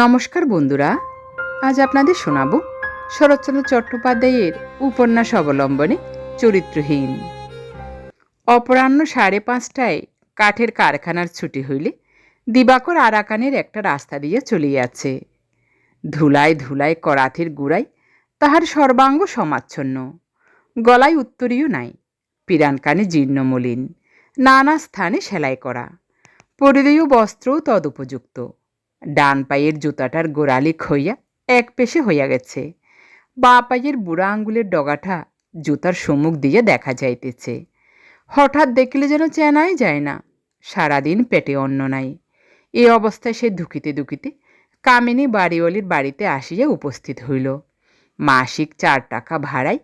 নমস্কার বন্ধুরা, আজ আপনাদের শোনাব শরৎচন্দ্র চট্টোপাধ্যায়ের উপন্যাস অবলম্বনে চরিত্রহীন। অপরাহ্ন সাড়ে পাঁচটায় কাঠের কারখানার ছুটি হইলে দিবাকর আরাকানের একটা রাস্তা দিয়ে চলিয়াছে ধুলায় ধুলায় করাথের গুড়াই তাহার সর্বাঙ্গ সমাচ্ছন্ন। গলায় উত্তরীয় নাই, পিরান কানে জীর্ণ মলিন, নানা স্থানে সেলাই করা। পরিধেয় বস্ত্রও তদুপযুক্ত। ডান পায়ের জুতাটার গোড়ালি খইয়া এক পেশে হইয়া গেছে। বা পায়ের বুড়া আঙ্গুলের ডগাটা জুতার সম্মুখ দিয়ে দেখা যাইতেছে। হঠাৎ দেখিলে যেন চেনাই যায় না, সারাদিন পেটে অন্ন নাই। এ অবস্থায় সে ধুকিতে ধুকিতে কামিনী বাড়িওয়ালির বাড়িতে আসিয়া উপস্থিত হইল। মাসিক চার টাকা ভাড়ায়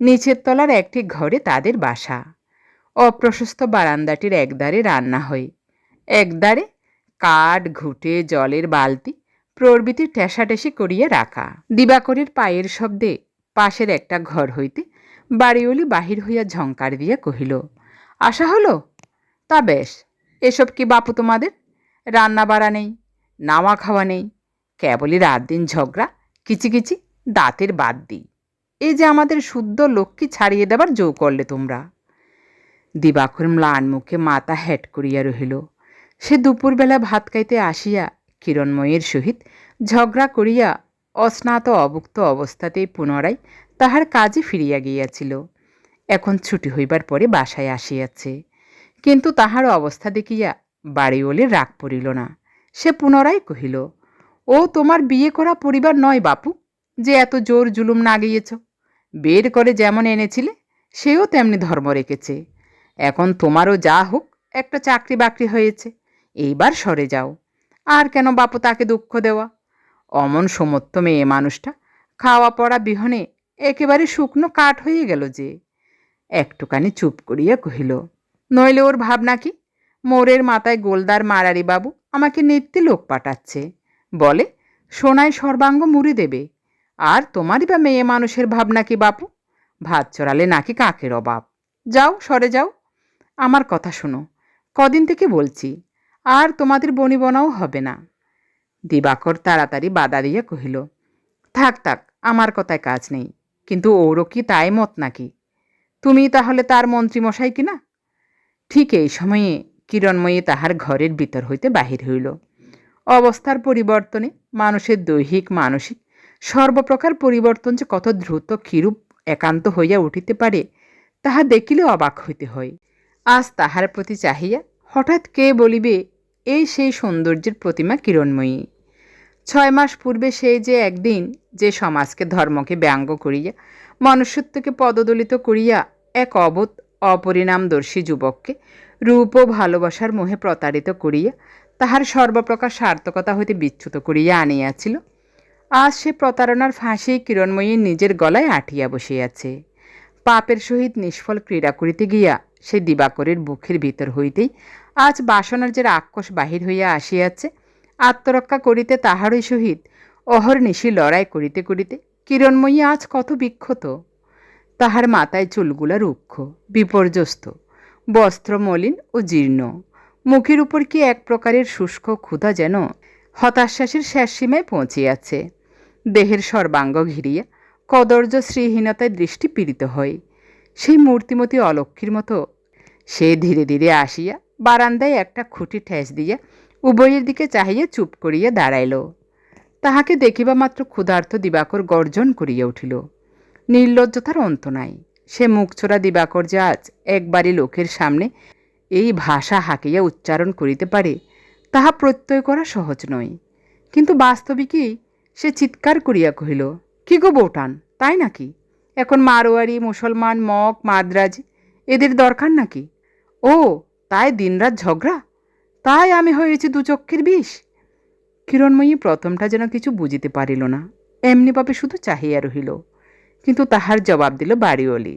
নিচের তলার একটি ঘরে তাদের বাসা। অপ্রশস্ত বারান্দাটির একদারে রান্না হয় একদারে কাঠ, ঘুটে, জলের বালতি প্রভৃতি ঠেসাঠেসি করিয়া রাখা। দিবাকরের পায়ের শব্দে পাশের একটা ঘর হইতে বাড়িওলি বাহির হইয়া ঝঙ্কার দিয়া কহিল, আশা হলো? তা বেশ, এসব কি বাপু তোমাদের? রান্না বাড়া নেই, নাওয়া খাওয়া নেই, কেবলই রাত দিন ঝগড়া কিচিকিচি দাঁতের বাদ দিই। এই যে আমাদের শুদ্ধ লক্ষ্মী ছাড়িয়ে দেবার জো করলে তোমরা? দিবাকর ম্লান মুখে মাথা হেট করিয়া রহিল সে দুপুরবেলা ভাত খাইতে আসিয়া কিরণময়ের সহিত ঝগড়া করিয়া অস্নাত অভুক্ত অবস্থাতেই পুনরায় তাহার কাজে ফিরিয়া গিয়াছিল। এখন ছুটি হইবার পরে বাসায় আসিয়াছে। কিন্তু তাহার অবস্থা দেখিয়া বাড়িওয়ালির রাগ পড়িল না। সে পুনরায় কহিল, ও, তোমার বিয়ে করা পরিবার নয় বাপু, যে এত জোর জুলুম না গিয়েছ। বের করে যেমন এনেছিলে, সেও তেমনি ধর্ম রেখেছে। এখন তোমারও যা হোক, একটা চাকরি বাকরি হয়েছে। এইবার সরে যাও। আর কেন বাপু তাকে দুঃখ দেওয়া? অমন সমর্থ মেয়ে মানুষটা খাওয়া পড়া বিহনে একেবারে শুকনো কাঠ হয়ে গেল যে। একটুখানি চুপ করিয়া কহিল, নইলে ওর ভাবনা কি? মোরের মাথায় গোলদার মারারি বাবু আমাকে নিত্যি লোক পাঠাচ্ছে। বলে, সোনায় সর্বাঙ্গ মুড়ি দেবে। আর তোমারই বা মেয়ে মানুষের ভাবনা কি বাপু? ভাত চড়ালে নাকি কাকের অভাব? যাও, সরে যাও। আমার কথা শোনো, কদিন থেকে বলছি আর তোমাদের বনিবনাও হবে না। দিবাকর তাড়াতাড়ি বাধা দিয়ে কহিল, থাক থাক, আমার কথায় কাজ নেই, কিন্তু ওরও কি তাই মত নাকি? তুমি তাহলে তার মন্ত্রীমশাই কিনা ঠিক এই সময়ে কিরণময়ী তাহার ঘরের ভিতর হইতে বাহির হইল। অবস্থার পরিবর্তনে মানুষের দৈহিক, মানসিক, সর্বপ্রকার পরিবর্তন যে কত দ্রুত, কিরূপ, একান্ত হইয়া উঠিতে পারে, তাহা দেখিলে অবাক হইতে হয়। আজ তাহার প্রতি চাহিয়া হঠাৎ কে বলিবে এই সেই সৌন্দর্যের প্রতিমা কিরণময়ী। ছয় মাস পূর্বে সেই যে একদিন যে সমাজকে, ধর্মকে ব্যঙ্গ করিয়া, মনুষ্যত্বকে পদদলিত করিয়া এক অবোধ, অপরিণামদর্শী যুবককে রূপ ও ভালোবাসার মোহে প্রতারিত করিয়া তাহার সর্বপ্রকার সার্থকতা হইতে বিচ্যুত করিয়া আনিয়াছিল, আজ সে প্রতারণার ফাঁসি কিরণময়ী নিজের গলায় আটিয়া বসিয়াছে। পাপের সহিত নিষ্ফল ক্রীড়া করিতে গিয়া সে দিবাকরের বুকের ভিতর হইতেই আজ বাসনার যে রাক্ষস বাহির হইয়া আসিয়াছে, আত্মরক্ষা করিতে তাহারই সহিত অহর্নিশি লড়াই করিতে করিতে কিরণময়ী আজ কত বিক্ষত। তাহার মাথায় চুলগুলা রুক্ষ, বিপর্যস্ত বস্ত্র মলিন ও জীর্ণ। মুখের উপর কি এক প্রকারের শুষ্ক ক্ষুধা যেন হতাশ্বাসের শেষ সীমায় পৌঁছিয়াছে। দেহের সর্বাঙ্গ ঘিরিয়া কদর্য শ্রীহীনতায় দৃষ্টি পীড়িত হয়। সেই মূর্তিমতী অলক্ষীর মতো সে ধীরে ধীরে আসিয়া বারান্দায় একটা খুঁটি ঠেস দিয়া উভয়ের দিকে চাহিয়া চুপ করিয়া দাঁড়াইল। তাহাকে দেখিবা মাত্র ক্ষুধার্ত দিবাকর গর্জন করিয়া উঠিল। নির্লজ্জতার অন্ত নাই। সে মুখছোড়া দিবাকর যে আজ একবারই লোকের সামনে এই ভাষা হাঁকিয়া উচ্চারণ করিতে পারে, তাহা প্রত্যয় করা সহজ নয়। কিন্তু বাস্তবিকই সে চিৎকার করিয়া কহিল, কি গো বৌটান তাই নাকি? এখন মারোয়ারি, মুসলমান, মগ, মাদ্রাজ, এদের দরকার নাকি? ও তাই দিনরাত ঝগড়া? তাই আমি হয়েছি দু চক্ষের বিষ। কিরণময়ী প্রথমটা যেন কিছু বুঝিতে পারিল না। এমনিভাবে শুধু চাহিয়া রহিল। কিন্তু তাহার জবাব দিল বাড়িওলি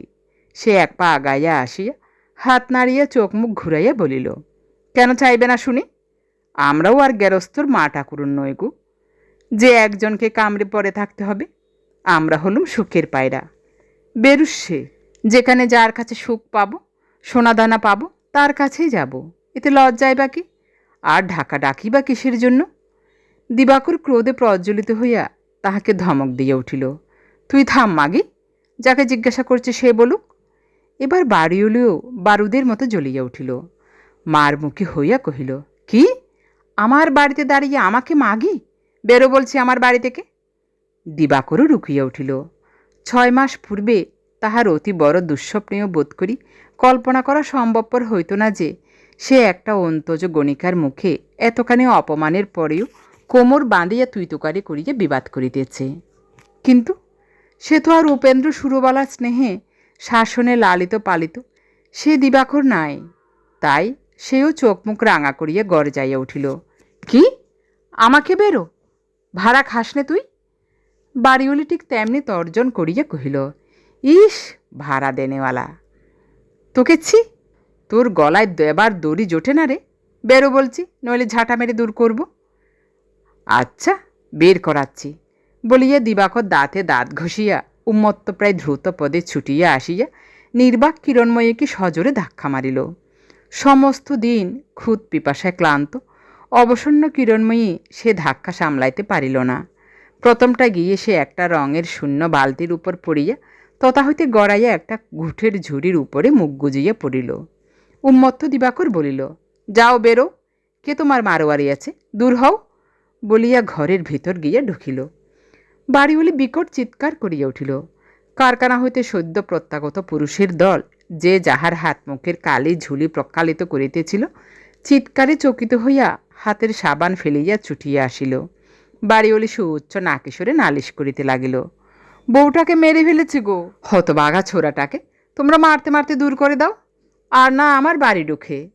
সে এক পা আগাইয়া আসিয়া হাত নাড়িয়া চোখ মুখ ঘুরাইয়া বলিল, কেন চাইবে না শুনি? আমরাও আর গেরস্তর মা ঠাকুরুন নই গো। যে একজনকে কামড়ে পড়ে থাকতে হবে, আমরা হলুম সুখের পায়রা। বেরুসে যেখানে যার কাছে সুখ পাবো, সোনাদানা পাবো তার কাছেই যাব। এতে লজ্জায় বা কি? আর ঢাকা ডাকি বা কিসের জন্য? দিবাকর ক্রোধে প্রজ্বলিত হইয়া তাহাকে ধমক দিয়া উঠিল, তুই থাম মাগি, যাকে জিজ্ঞাসা করছে সে বলুক। এবার বাড়ি বাড়িওলিও বারুদের মতো জ্বলিয়া উঠিল। মার মুখে হইয়া কহিল, কি? আমার বাড়িতে দাঁড়িয়ে আমাকে মাগি? বেরো বলছি আমার বাড়ি থেকে? দিবাকরও রুকিয়া উঠিল। ছয় মাস পূর্বে তাহার অতি বড় দুঃস্বপ্নেও বোধ করি কল্পনা করা সম্ভবপর হইত না যে সে একটা অন্তজ গণিকার মুখে এতখানি অপমানের পরেও কোমর বাঁধিয়া তুইতুকারি করিয়া বিবাদ করিতেছে। কিন্তু সে তো আর উপেন্দ্র সুরবালা স্নেহে শাসনে লালিত পালিত সে দিবাকর নাই। তাই সেও চোখ মুখ রাঙা করিয়া গড় যাইয়া উঠিল। কি? আমাকে বেরো? ভাড়া খাসনে তুই? বাড়িওলি ঠিক তেমনি তর্জন করিয়া কহিল, ইস, ভাড়া দেনেওয়ালা। তোকে ছি, তোর গলায় দেবার দড়ি জোটে না রে? বেরো বলছি, নইলে ঝাঁটা মেরে দূর করব। আচ্ছা বের করাচ্ছি, বলিয়া দিবাকর দাঁতে দাঁত ঘষিয়া উন্মত্ত প্রায় দ্রুত পদে ছুটিয়া আসিয়া নির্বাক কিরণময়ীকে সজোরে ধাক্কা মারিল। সমস্ত দিন খুদ পিপাসায় ক্লান্ত, অবসন্ন কিরণময়ী সে ধাক্কা সামলাইতে পারিল না। প্রথমটা গিয়ে সে একটা রঙের শূন্য বালতির উপর পড়িয়া তথা হইতে গড়াইয়া একটা ঘুঠের ঝুড়ির উপরে মুখ গুজিয়া পড়িল। উন্মত্ত দিবাকর বলিল, যাও বেরো, কে তোমার মারোয়ারি আছে? দূর হও, বলিয়া ঘরের ভিতর গিয়া ঢুকিল। বাড়িওয়ালি বিকট চিৎকার করিয়া উঠিল, কারখানা হইতে সদ্য প্রত্যাগত পুরুষের দল যে যাহার হাত মুখের কালি ঝুলি প্রকালিত করিতেছিল, চিৎকারে চকিত হইয়া হাতের সাবান ফেলিয়া ছুটিয়া আসিল। বাড়িওলি সুউচ্চ নাকেশ্বরে নালিশ করিতে লাগিল। বউটাকে মেরে ফেলেছে গো। হতবাগা ছোড়াটাকে। তোমরা মারতে মারতে দূর করে দাও। আর না আমার বাড়ি ঢুকে।